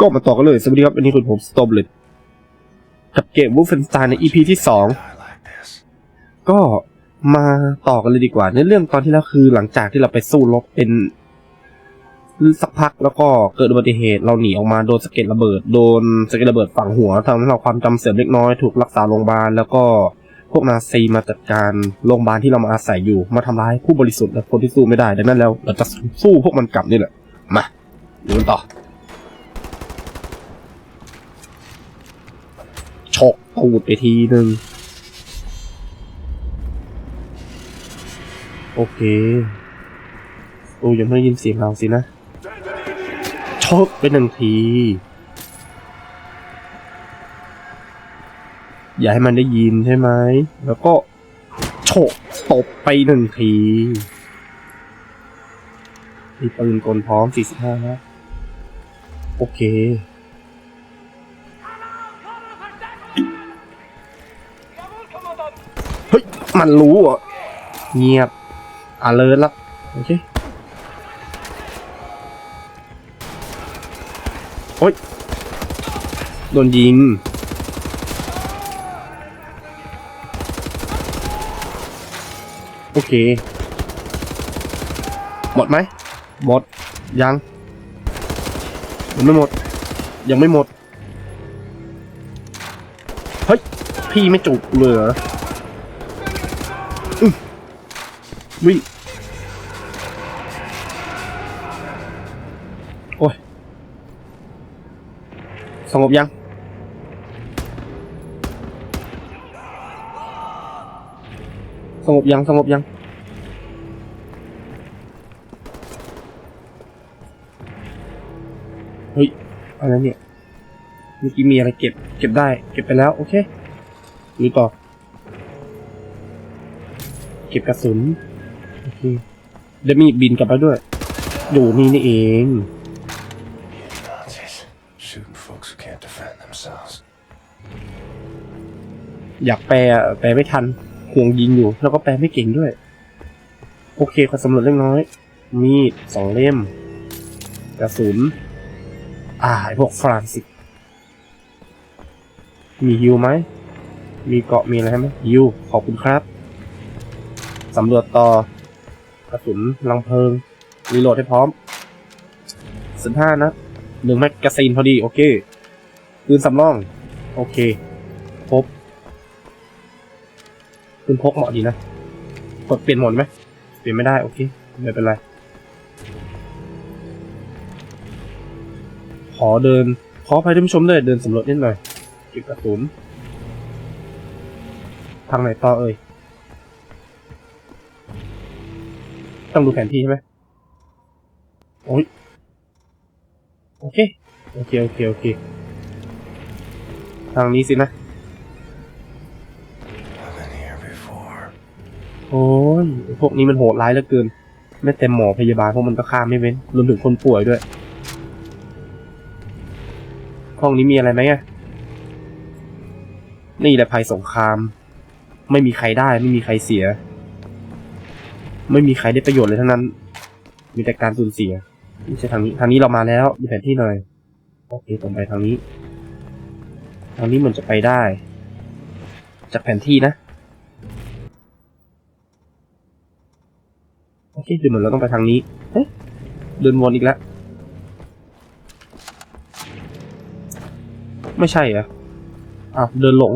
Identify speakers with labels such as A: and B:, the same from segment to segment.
A: ก็มาต่อกันเลย สวัสดีครับ อันนี้คุณผมสตอมเลยกับเกมวูฟเฟนสไตน์ใน EP ที่สองก็มาต่อกันเลยดีกว่า ในเรื่องตอนที่แล้วคือหลังจากที่เราไปสู้รบเป็นสักพักแล้วก็เกิดอุบัติเหตุเราหนีออกมาโดนสะเก็ดระเบิด โดนสะเก็ดระเบิดฝังหัวทำให้เราความจำเสื่อมเล็กน้อยถูกรักษาโรงพยาบาลแล้วก็พวกนาซีมาจัดการโรงพยาบาลที่เรามาอาศัยอยู่มาทำร้ายผู้บริสุทธิ์และคนที่สู้ไม่ได้ดังนั้นแล้วเราจะสู้พวกมันกลับนี่แหละมาดูกันต่อ ฉก ตูดไปทีหนึ่งโอเคโอ้ยังไม่ยินเสียงเราสินะชกไปหนึ่งที อย่าให้มันได้ยินใช่ไหม แล้วก็โฉกตบไปหนึ่งที มีปืนกลพร้อม 45นะ โอเค มันรู้เหรอะเงียบอะเลิศละโอเคโอ๊ยโดนยิงโอเค หมดไหมหมด ยังยังไม่หมด ยังไม่หมด เฮ้ย พี่ไม่จุกเลยเหรอ วิ่ง โอ้ย สงบยัง สงบยัง สงบยัง เฮ้ย อะไรเนี่ย เมื่อกี้มีอะไรเก็บ เก็บได้ เก็บไปแล้ว โอเคดูต่อ เก็บกระสุน เคเดี๋ยวมีบินกลับมาด้วย อยู่นี่นี่เอง
B: Nazis shooting folks who can't defend themselves.
A: อยากแปลอะแปลไม่ทันห่วงยิงอยู่ แล้วก็แปลไม่เก่งด้วย โอเคขอสำรวจเล็กน้อย มีดสองเล่มกระสุนอ่าไอ้พวกฝรั่งสิมีฮิวไหม มีเกาะมีอะไรไหมฮิวขอบคุณครับ สำรวจต่อ กระสุนลังเพลิง รีโหลดให้พร้อมสิบห้านะหนึ่งแมกกาซีนพอดี โอเคปืนสำรอง โอเคครบปืนพกเหมาะดีนะ กดเปลี่ยนหมดไหม เปลี่ยนไม่ได้ โอเค ไม่เป็นไร ขอเดิน ขออภัยท่านผู้ชมด้วยเดินสำรวจนิดหน่อยเก็บกระสุนทางไหนต่อเอ่ย ต้องดูแผนที่ใช่ไหมโอ้ยโอเค โอเค โอเค โอเค ทางนี้สินะ โอ้ย พวกนี้มันโหดร้ายเหลือเกินไม่แต่หมอพยาบาลพวกมันก็ฆ่าไม่เว้น รวมถึงคนป่วยด้วย ห้องนี้มีอะไรไหมอะนี่แหละภัยสงคราม ไม่มีใครได้ ไม่มีใครเสีย ไม่มีใครได้ประโยชน์เลยทั้งนั้น มีแต่การสูญเสียไม่ใช่ทางนี้ ทางนี้เรามาแล้วมีแผนที่หน่อย โอเคผมไปทางนี้ ทางนี้เหมือนจะไปได้ จากแผนที่นะ โอเคดูเหมือนเราต้องไปทางนี้ เฮ้ย เดินวนอีกแล้ว ไม่ใช่เหรออ้าวเดินหลง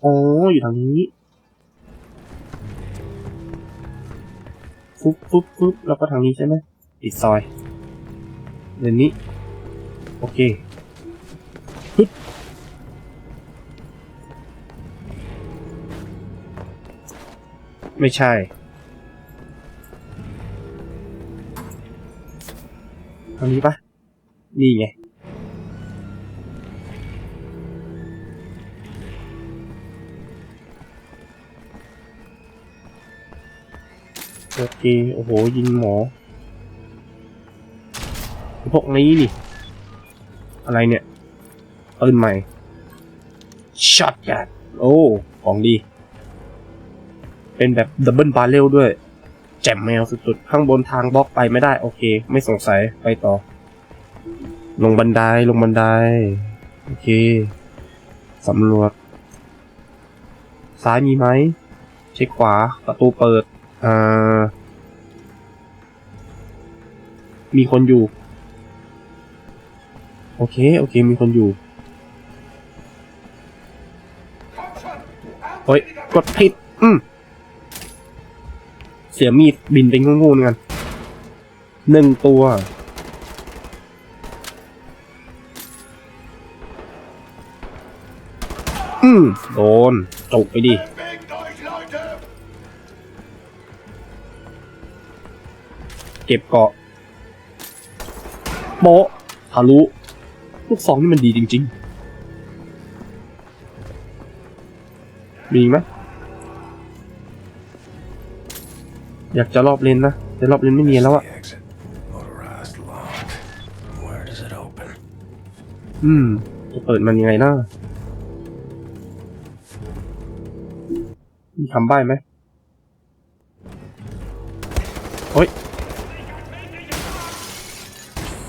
A: โอ้อยู่ทางนี้ ปุ๊บปุ๊บปุ๊บแล้วก็ทางนี้ใช่ไหมปิดซอยเดินนี้ โอเคปึ๊บไม่ใช่ ทางนี้ปะนี่ไง โอเค โอ้โห ยิงหมอ พวกนี้นี่ อะไรเนี่ยปืนใหม่ ช็อตกันโอ้ ของดี เป็นแบบดับเบิลบาร์เรลด้วย แจ่มแมวสุดๆ ข้างบนทางบล็อกไปไม่ได้ โอเค ไม่สงสัย ไปต่อ ลงบันได ลงบันได โอเค สำรวจ ซ้ายมีไหม เช็คขวา ประตูเปิด อ่ามีคนอยู่ โอเค โอเค มีคนอยู่โอ้ย กดผิด อืม เสียมีดบินไปงูๆเหมือนกันหนึ่งตัว อืม โดนจกไปดิ เก็บเกาะโบะทะลุลูกสองนี่มันดีจริง ๆ มีอีกไหมอยากจะรอบเลนนะแต่รอบเลนไม่มีแล้วอะอืม จะเปิดมันยังไงนะมีคำใบ้ไหม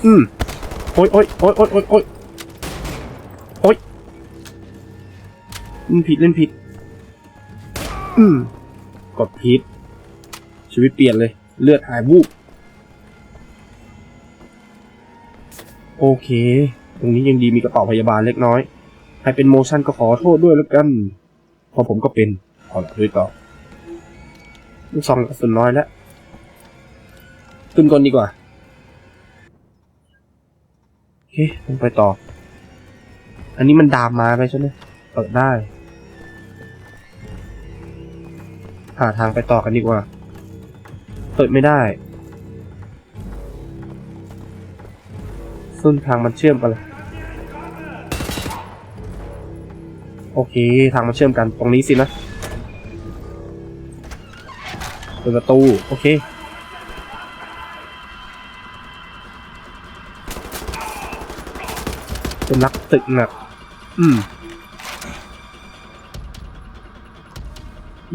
A: อืมโอ้ยโอ้ยโอ้ยโอ้ยโอ้ยโอ้ยโอ้ยเล่นผิดเล่นผิด อืมกดผิด ชีวิตเปลี่ยนเลย เลือดหายวูบโอเค ตรงนี้ยังดีมีกระเป๋าพยาบาลเล็กน้อย ใครเป็นโมชั่นก็ขอโทษด้วยแล้วกันเพอผมก็เป็น เอาละด้วยต่อลูกซองกระสุนน้อยแล้วขึ้นก่อนดีกว่า โอเคลงไปต่อ อันนี้มันดามมาไปใช่ไหมเปิดได้ หาทางไปต่อกันดีกว่า เปิดไม่ได้ซึ่งทางมันเชื่อมกันโอเค ทางมันเชื่อมกันตรงนี้สินะเปิดประตู โอเค นนักตึกหนัก อืม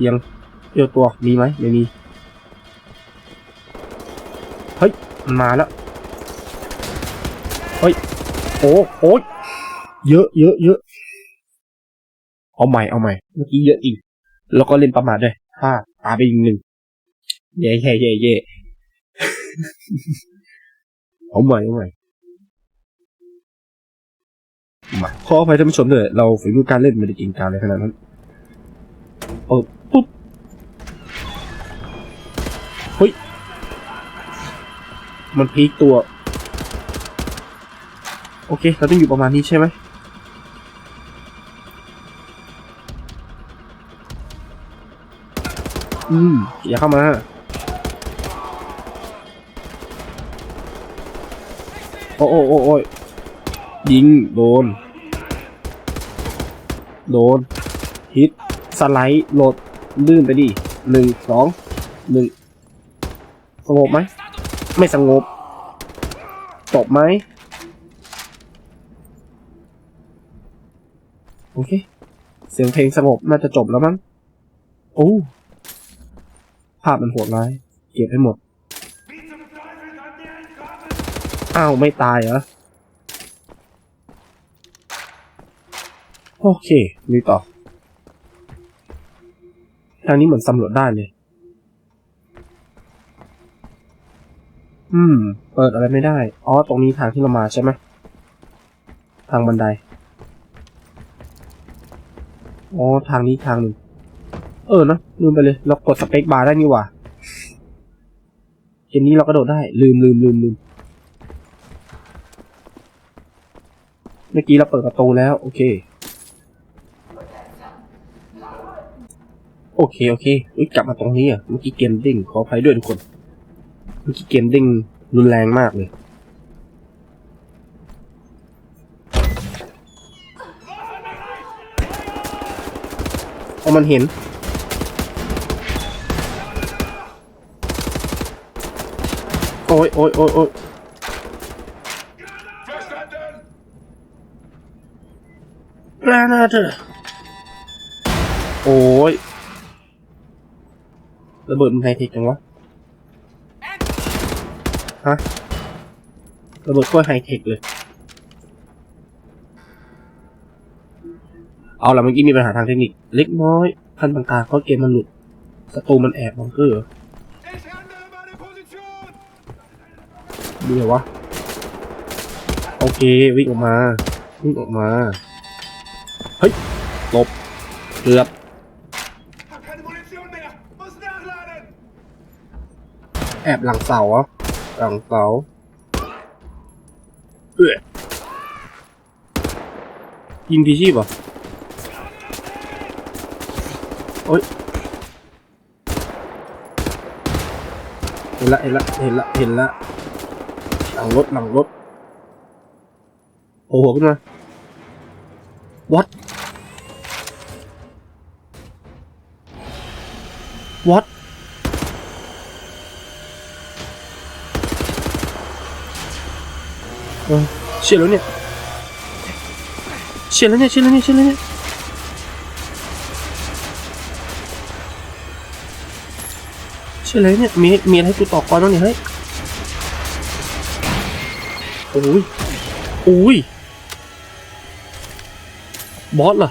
A: ยังเอียวตัวมีไหมไม่มี เฮ้ย มันมาแล้ว เฮ้ย โอ้โอ้ยเยอะเยอะเยอะเอาใหม่เอาใหม่ เมื่อกี้เยอะอีก แล้วก็เล่นประมาทด้วยห้าตายไปอีกหนึ่งเย่เย่เย่เย่เอาใหม่เอาใหม่ มาขออภัยท่านผู้ชมด้วยเราฝีมือการเล่นไม่ได้จริงจังเลยขนาดนั้นเออปุ๊บเฮ้ยมันพลิกตัว โอเค เราต้องอยู่ประมาณนี้ใช่ไหมอืม อย่าเข้ามาโอ้โอ้โอ้ยยิง โดน โดนฮิตสไลด์โหลดลื่นไปดิหนึ่งสองหนึ่งสงบไหมไม่สงบจบไหมโอเค เสียงเพลงสงบน่าจะจบแล้วมั้งโอ้ภาพมันโหดร้าย เก็บให้หมด อ้าว ไม่ตายเหรอ โอเคลุยต่อ ทางนี้เหมือนสำรวจได้เลย อืม เปิดอะไรไม่ได้ อ๋อ ตรงนี้ทางที่เรามาใช่ไหม ทางบันได อ๋อ ทางนี้ทางหนึ่ง เออนะลืมไปเลย เรากดสเปคบาร์ได้นี่หว่าเกมนี้เรากระโดดได้ ลืมลืมลืมลืมเมื่อกี้เราเปิดประตูแล้ว โอเค โอเค โอเคอุ๊ยกลับมาตรงนี้อะเมื่อกี้เกมดิ้งขออภัยด้วยทุกคน เมื่อกี้เกมดิ้งรุนแรงมากเลยเอามันเห็น โอ้ยโอ้ยโอ้ยโอ้ยแรนะเธอโอ้ย ระเบิดมันไฮเทคจังวะ ฮะ ระเบิดโคตรไฮเทคเลย เอาละเมื่อกี้มีปัญหาทางเทคนิค เล็กน้อยขั้นบางการเพาเกมมันหลุดสตูมันแอบบังเกอร์เดี๋ยววะ โอเค วิ่งออกมา วิ่งออกมา เฮ้ยหลบเกือบ แอบหลังเสาอะหลังเสาเอ้ยยิงพีชีพเหรอโอ้ยเห็นละเห็นละเห็นละเห็นละหลังรถหลังรถโอ้โหขึ้นมา what what เออเชี่ยแล้วเนี่ยเชี่ยแล้วเนี่ยเชี่ยแล้วเนี่ยเชี่ยแล้วเนี่ยเชี่ยแล้วเนี่ยมีมีอะไรให้กูตอบก่อนบ้างเนี่ยเฮ้ยโอ้ยโอ้ยบอสเหรอ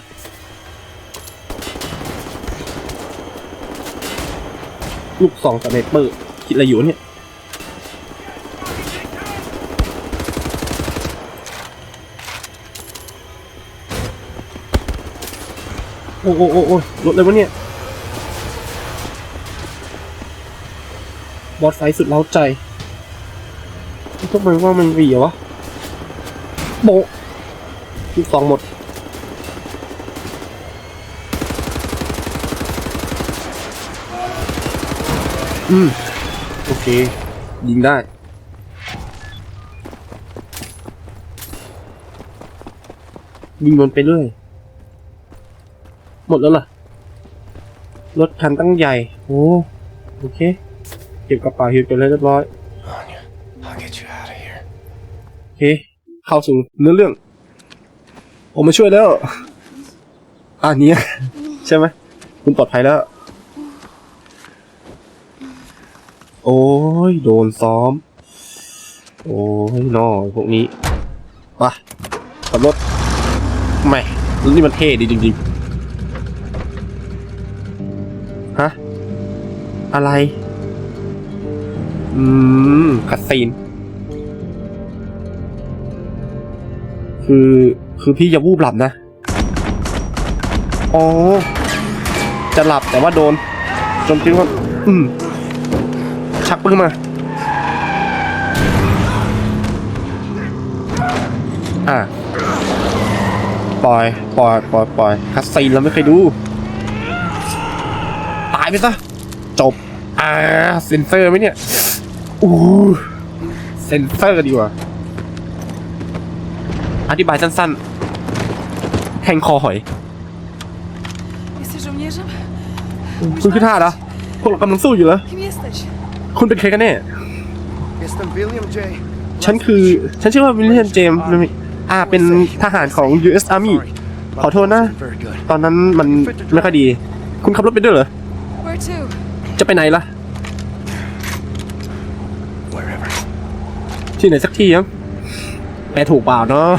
A: ลูกสองสไนเปอร์คิดอะไรอยู่เนี่ย โอ้โอ้โอ้โอ้รถเลยวะเนี่ย บอสไฟสุดเล้าใจทำไมว่ามันวีเหรอวะ โบะลูกสองหมด อืม โอเค ยิงได้ยิงมันไปเรื่อย หมดแล้วเหรอ รถคันตั้งใหญ่ โอ้โอเค เก็บกระเป๋าฮิวไปเลยเรียบร้อย
B: Anya, I'll get you out of here.
A: โอเค เข้าสู่เนื้อเรื่อง ผมมาช่วยแล้ว อ่านี้ ใช่ไหม คุณปลอดภัยแล้ว โอ้ย โดนซ้อม โอ้ยนอพวกนี้ไปขับรถไม่รถนี่มันเท่ดีจริงๆ อะไร อืมคัดซีน คือคือพี่อย่าวูบหลับนะ อ๋อ จะหลับแต่ว่าโดนโจมตีว่าอืม ชักปืนมา อะปล่อย ปล่อย ปล่อย ปล่อยคัสซีนเราไม่เคยดู ตายไปซะ จบ อ่าเซนเซอร์ไหมเนี่ยอู้เซนเซอร์ดีกว่า อธิบายสั้นๆ แทงคอหอย
C: Jesteś żołnierzem?
A: คุณคือท่าสเหรอพวกเรากำลังสู้อยู่เหรอ
C: Kim jesteś?
A: คุณเป็นใครกันแน่
D: Jestem William J.
A: ฉันคือ ฉันชื่อว่าวิลเลียมเจมส์อ่าเป็นทหารของ US Army
D: Sorry.
A: ขอโทษนะ
D: Wasn't very good.
A: ตอนนั้นมันไม่ค่อยดี คุณขับรถไปด้วยเหรอ
C: Where to?
A: จะไปไหนล่ะ ที่ไหนสักที่ยังแปลถูกเปล่าเนาะ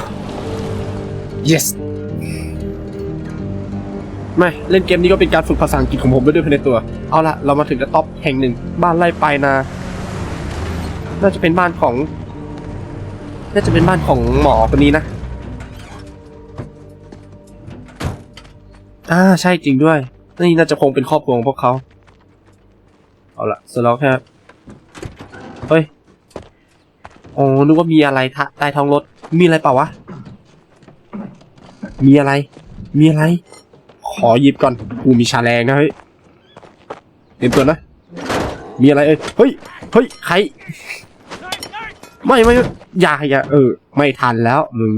A: yes ไม่เล่นเกมนี้ก็เป็นการฝึกภาษาอังกฤษของผมไปด้วยภายในตัว เอาละเรามาถึงกระต๊อบแห่งหนึ่ง บ้านไร่ปลายนา น่าจะเป็นบ้านของ น่าจะเป็นบ้านของหมอคนนี้นะ อ่าใช่จริงด้วย นี่น่าจะคงเป็นครอบครัวของพวกเขา เอาละเสร็จแล้วแค่เฮ้ย อ๋อนึกว่ามีอะไรทะใต้ท้องรถ มีอะไรเปล่าวะ มีอะไร มีอะไร ขอหยิบก่อน กูมีชาแรงนะเฮ้ยเตรียมตัวนะ มีอะไรเอ้ย เฮ้ย เฮ้ย ใคร ไม่ไม่อย่าอย่าเออ ไม่ทันแล้วมึง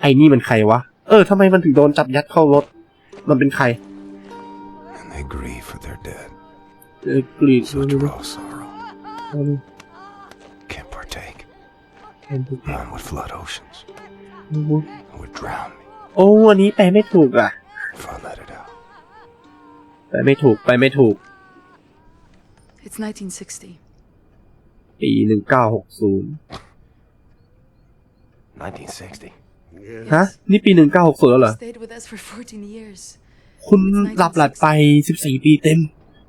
A: ไอ้นี่มันใครวะ เออทำไมมันถึงโดนจับยัดเข้ารถ มันเป็นใคร
B: And they grieve for their dead.
A: เออกรีด
B: Such raw sorrow. Can't partake. None would flood oceans. Would drown me
A: โอ้อันนี้แปลไม่ถูกอะ
B: if I let it out.
A: แปลไม่ถูกไปไม่ถูก
C: It's 1960.
A: ปีหนึ่งเก้าหกศูนย์
B: 1960.
A: ฮะ นี่ปีหนึ่งเก้าหกศูนย์แล้วเหรอ
C: Stayed with us for 14 years.
A: คุณหลับหลัดไปสิบสี่ปีเต็ม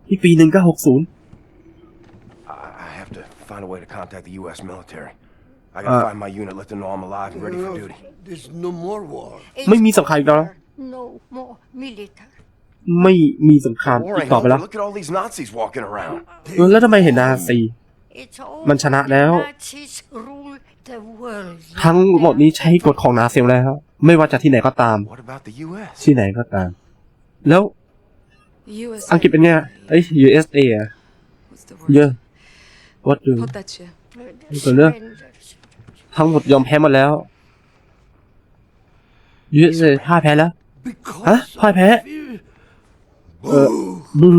A: นี่ปีหนึ่งเก้าหกศูนย์
B: I, I have to find a way to contact the U.S. military. I gotta
A: Uh,
B: find my unit, let them know I'm alive and ready for duty.
D: There's no more war.
A: ไม่มีสงครามอีกแล้วนะ
E: No more military.
A: ไม่มีสงคราม
B: War
A: อีก
B: ain't
A: ต่อไป
B: over.
A: แล้ว
B: Look at all these Nazis walking around.
A: เออแล้วทำไมเห็นนาซี
E: It's all
A: มันชนะแล้ว
E: Nazis rule the world.
A: ทั้งหมดนี้ใช้กฎของนาซีแล้ว ไม่ว่าจะที่ไหนก็ตาม
B: What about the U.S.?
A: ที่ไหนก็ตาม แล้ว
C: The US.
A: อังกฤษเป็นไงเอ้ย USA อะ
C: What's the
A: เย
C: word?
A: อะ what do
C: Podacie.
A: Böyle.
E: Surrenders.
A: ทั้งหมดยอมแพ้หมดแล้ว USA พ่ายแพ้แล้วฮะพ่ายแพ้เออบู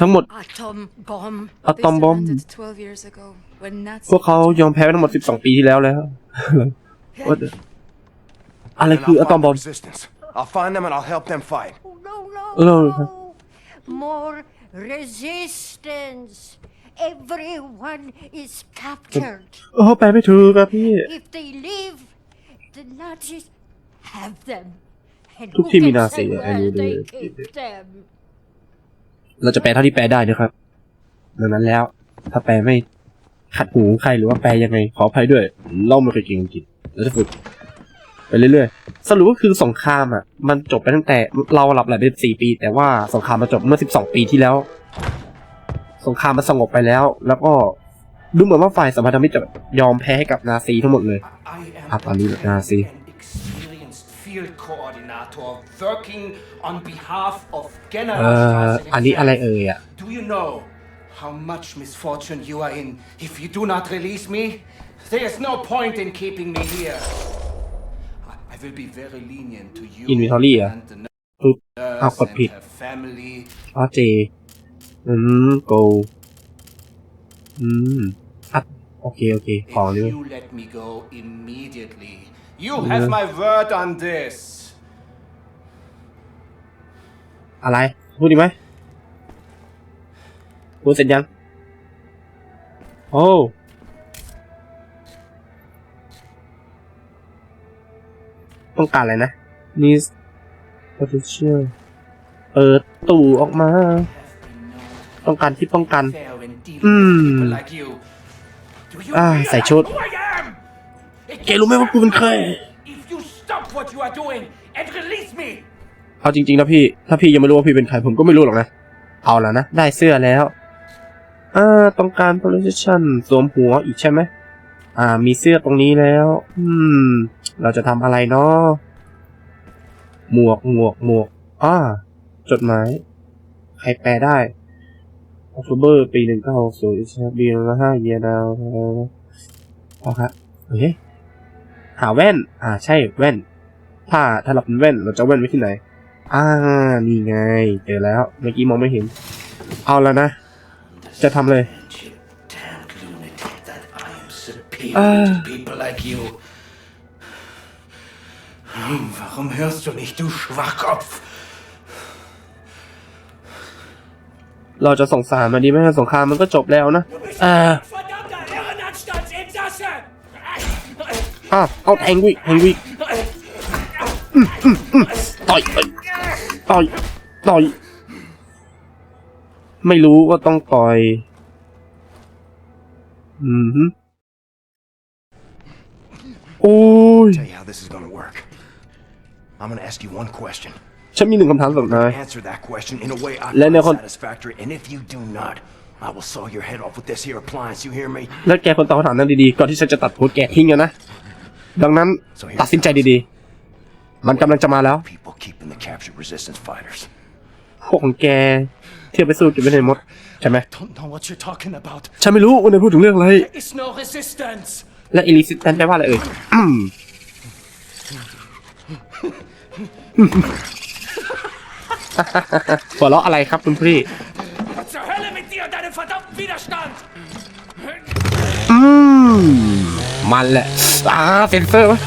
A: ทั้งหมด
E: Atom bomb.
A: อะ
C: They
A: ตอมบอม
C: surrendered 12 years ago when Nazis
A: พวกเขายอมแพ้ไปทั้งหมด 12 ปีที่แล้วแล้ว What the- อะไร
B: Then
A: คือ
B: I'll
A: อะตอม
B: find
A: บ
B: the
A: อม
B: resistance. I'll find them and I'll help them fight.
E: Oh, no, no,
A: No.
E: no. More resistance. Everyone is captured.
A: โอ้แปลไม่ถูกครับพี่
E: If they leave, the Nazis have them. And
A: ทุก
E: who
A: ที่มี
E: can
A: นา
E: say
A: ซีอะ
E: where they
A: I
E: keep them?
A: เราจะแปลเท่าที่แปลได้นะครับ ดังนั้นแล้ว ถ้าแปลไม่ขัดหูใครหรือว่าแปลยังไงขออภัยด้วย เล่าไม่เคยเก่งอังกฤษเราจะฝึก ไปเรื่อยๆ สรุปก็คือสงครามอะ มันจบไปตั้งแต่เราหลับไหลไปสี่ปี แต่ว่าสงครามมาจบเมื่อสิบสองปีที่แล้ว สงครามมันสงบไปแล้ว แล้วก็ดูเหมือนว่าฝ่ายสัมพันธมิตรจะยอมแพ้ให้กับนาซีทั้งหมดเลย
F: I am
A: Ab an die Nazi.
F: an experienced field coordinator working on behalf of
A: เอ่อ
F: General
A: อันนี้อะไรเอ่ยอะ
F: Do you know how much misfortune you are in if you do not release me? There is no point in keeping me here. I, I will be very lenient to you
A: Inventory อะ
F: and the
A: ปึ๊บ
F: nurse
A: อ้าวกด
F: and
A: ผิด
F: her family.
A: อ๋อเจ อืม go อืมอัดโอเค โอเคขอ
F: If
A: เลย
F: you let me go immediately, you have my word on this.
A: อะไร พูดดีไหมพูดเสร็จยัง โอ้ต้องการอะไรนะ needs potential เปิดตู้ออกมา ต้องการที่ป้องกัน
F: fair when dealing
A: Hmm.
F: with people like you. Do you
A: อ่า
F: realize
A: ใส่ชุด
F: who I am?
A: แกรู้ไหมว่ากูเป็นใคร
F: If you stop what you are doing and release me,
A: เอาจริงๆนะพี่ ถ้าพี่ยังไม่รู้ว่าพี่เป็นใครผมก็ไม่รู้หรอกนะ เอาแล้วนะ ได้เสื้อแล้วอ่าต้องการ position สวมหัวอีกใช่ไหมอ่า มีเสื้อตรงนี้แล้ว อืม เราจะทำอะไรเนาะหมวกหมวกหมวกอ่าจดหมาย ใครแปลได้ October ปีหนึ่งเก้าหกศูนย์ปีละห้าเยียดาวพอครับโอเคหาแว่น อ่าใช่แว่นถ้าถ้าเราเป็นแว่นเราจะแว่นไว้ที่ไหน อ่านี่ไง เจอแล้ว เมื่อกี้มองไม่เห็น เอาแล้วนะ จะทำเลย
F: you damned lunatic, that I am superior
A: Ah.
F: to people like you. Hm, Warum hörst du nicht, du Schwachkopf?
A: เราจะส่งสารมาดีไหมสงครามมันก็จบแล้วนะอ่า
F: Verdammter Irrenanstaltsinsasse!
A: อะเอาแทงวิแทงวิอืมอืมอืมต่อยต่อยต่อยต่อย ไม่รู้ว่าต้องต่อย อืมฮึโอ้ย
B: Tell you how this is gonna work. I'm gonna ask you one question.
A: ฉันมีหนึ่งคำถามสำหรับนาย
B: Answer that question in a way I
A: Let
B: find
A: me con-
B: satisfactory, and if you do not, I will saw your head off with this here appliance. You hear me?
A: แล้วแกคนตอบคำถามนั้นดีๆ ก่อนที่ฉันจะตัดหัวแกทิ้งอะนะ ดังนั้นตัดสินใจดีๆ มันกำลังจะมาแล้ว
B: People keeping the captured resistance fighters.
A: พวกของแกเที่ยวไปสู้จุดไม่ได้หมด ใช่ไหม
F: Don't know what you're talking about.
A: ฉันไม่รู้ว่าในายพูดถึงเรื่องอะไร
F: There is no resistance.
A: และอิลิซิแตนแปลว่าอะไรเอ่ยอืม หัวเราะอะไรครับคุณพี่
F: Zur Hölle mit dir und deinem verdammten Widerstand!
A: อืมมันแหละอ่าเซนเซอร์วะ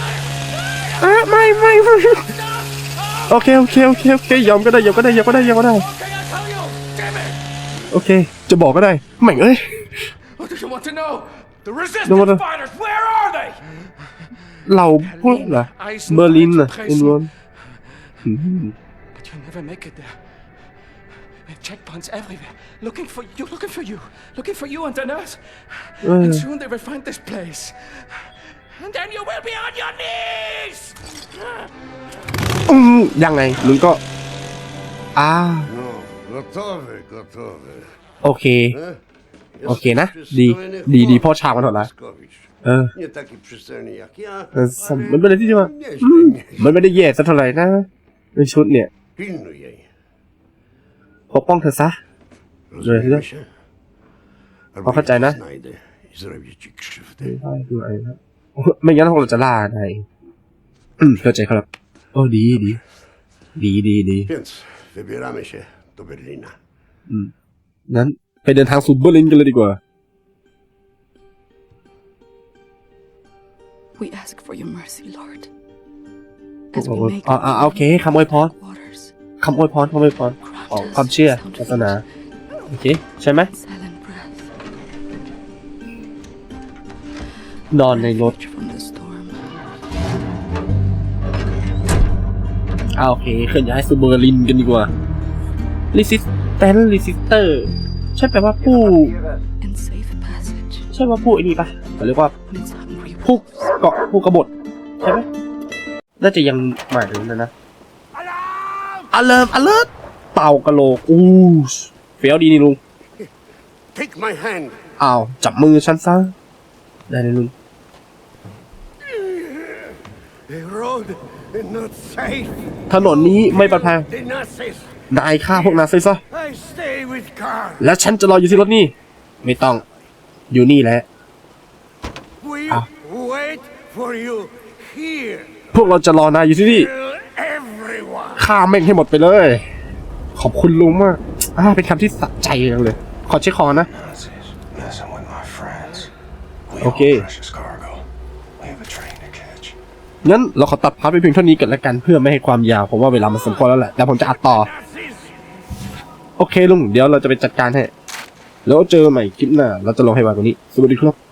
A: อ่าไม่ไม่ไม่โอเคโอเคโอเคโอเคยอมก็ได้ยอมก็ได้ยอมก็ได้ยอมก็ได้
F: Okay, I'll tell you! Damn it!
A: โอเค จะบอกก็ได้แม่งเอ้ย
F: What do you want to know? The
A: No,
F: resistance
A: what the-
F: fighters, where are they?
A: เหล่าพวกเหรอเบอร์ลินน่ะเอ็นวอน อืม
F: But you'll never make it there. There are checkpoints everywhere, looking for you, looking for you, looking for you and the nurse.
A: Uh.
F: And soon they will find this place. And then you will be on your knees!
A: อืมยังไงลุงก็อ่า
G: No, gotowe, gotowe.
A: โอเค
G: E?
A: โอเคนะ
G: Jesteś
A: ดี
G: przystojny
A: ดีดี
G: chłop,
A: พ่อชางมันเถอะนะ
G: Laskowicz.
A: เออ
G: Nie taki przystojny jak ja.
A: เออสมมันเป็นอะไรที่ว่า
G: Nieźle, nieźle.
A: มันไม่ได้แย่สักเท่าไหร่นะในชุดเนี่ย
G: Pilnuj jej.
A: ปกป้องเธอซะ
G: Rozumiemy się? Albo
A: Ochotę,
G: ja cię
A: no?
G: znajdę i zrobię ci krzywdę.
A: ได้ด้วยนะไม่งั้นเราจะล่านายอืมเข้าใจครับ โอ้ดีดีดีดีดี
G: Więc wybieramy się do Berlina.
A: งั้นไปเดินทางสู่เบอร์ลินกันเลยดีกว่า
C: We ask for your mercy, Lord.
A: โอ้
C: As
A: โห
C: we make
A: อ่าอ่าโอเคคำอวยพร
C: waters,
A: คำอวยพรคำอวยพรของความเชื่อศาสนา โอเค ใช่ไหม นอนในรถ
C: refuge from the storm.
A: อ่าโอเคเคลื่อนย้ายสู่เบอร์ลินกันดีกว่า resistant resistor ใช่แปลว่าผู้ ใช่ว่าผู้ไอ้นี่ปะเขาเรียกว่าผู้เกาะผู้กบฏใช่ไหมน่าจะยังหมายถึงนะนะ อเลิร์อเลิร์เต่ากะโหลกอู้เฟี้ยวดีนี่ลุง
G: Take my hand.
A: อ้าว จับมือฉันซะ ได้เลยลุง
G: The road is not safe.
A: ถนนนี้ไม่ปลอดภัย
G: The Nazis.
A: นายฆ่าพวกนาซีซะ
G: I stay with Karl.
A: แล้วฉันจะรออยู่ที่รถนี่ ไม่ต้อง อยู่นี่แหละ
G: We
A: Ah.
G: wait for you here.
A: พวกเราจะรอนายอยู่ที่นี่
G: Kill everyone.
A: ฆ่าแม่งให้หมดไปเลย ขอบคุณลุงมากอ่าเป็นคำที่สะใจจังเลย ขอเช็คคอนะ
B: Nazis messing with my friends. We
A: Okay.
B: hold precious cargo. We have a train to catch.
A: งั้นเราขอตัดพาร์ทไปเพียงเท่านี้กันแล้วกันเพื่อไม่ให้ความยาวผมว่าเวลามันสมควรแล้วแหละแต่ผมจะอัดต่อ โอเคลุงเดี๋ยวเราจะไปจัดการให้ แล้วเจอใหม่คลิปหน้า เราจะลงให้ไวกว่านี้ สวัสดีครับ